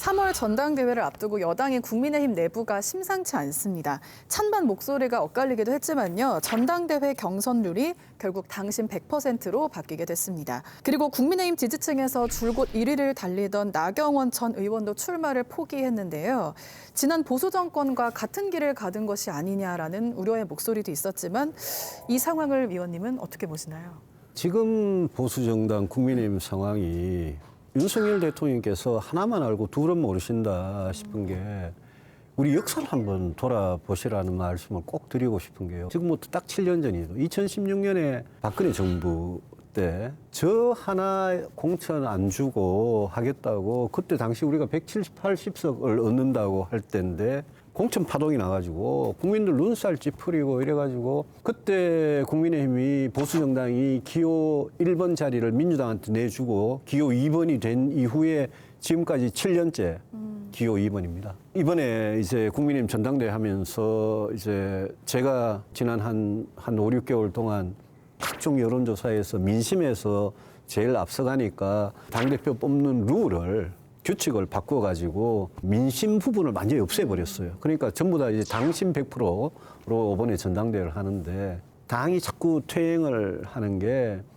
3월 전당대회를 앞두고 여당인 국민의힘 내부가 심상치 않습니다. 찬반 목소리가 엇갈리기도 했지만요. 전당대회 경선률이 결국 당신 100%로 바뀌게 됐습니다. 그리고 국민의힘 지지층에서 줄곧 1위를 달리던 나경원 전 의원도 출마를 포기했는데요. 지난 보수 정권과 같은 길을 가든 것이 아니냐라는 우려의 목소리도 있었지만 이 상황을 위원님은 어떻게 보시나요? 지금 보수 정당 국민의힘 상황이 윤석열 대통령께서 하나만 알고 둘은 모르신다 싶은 게 우리 역사를 한번 돌아보시라는 말씀을 꼭 드리고 싶은 게요. 지금부터 딱 7년 전이죠. 2016년에 박근혜 정부 때 저 하나 공천 안 주고 하겠다고 그때 당시 우리가 170, 80석을 얻는다고 할 때인데 공천 파동이 나가지고 국민들 눈살 찌푸리고 이래가지고 그때 국민의힘이 보수 정당이 기호 1번 자리를 민주당한테 내주고 기호 2번이 된 이후에 지금까지 7년째 기호 2번입니다. 이번에 이제 국민의힘 전당대회 하면서 이제 제가 지난 한, 한 5, 6개월 동안 각종 여론조사에서 민심에서 제일 앞서가니까 당대표 뽑는 룰을 규칙을 바꿔가지고 민심 부분을 완전히 없애버렸어요. 그러니까 전부 다 이제 당심 100%로 이번에 전당대회를 하는데 당이 자꾸 퇴행을 하는 게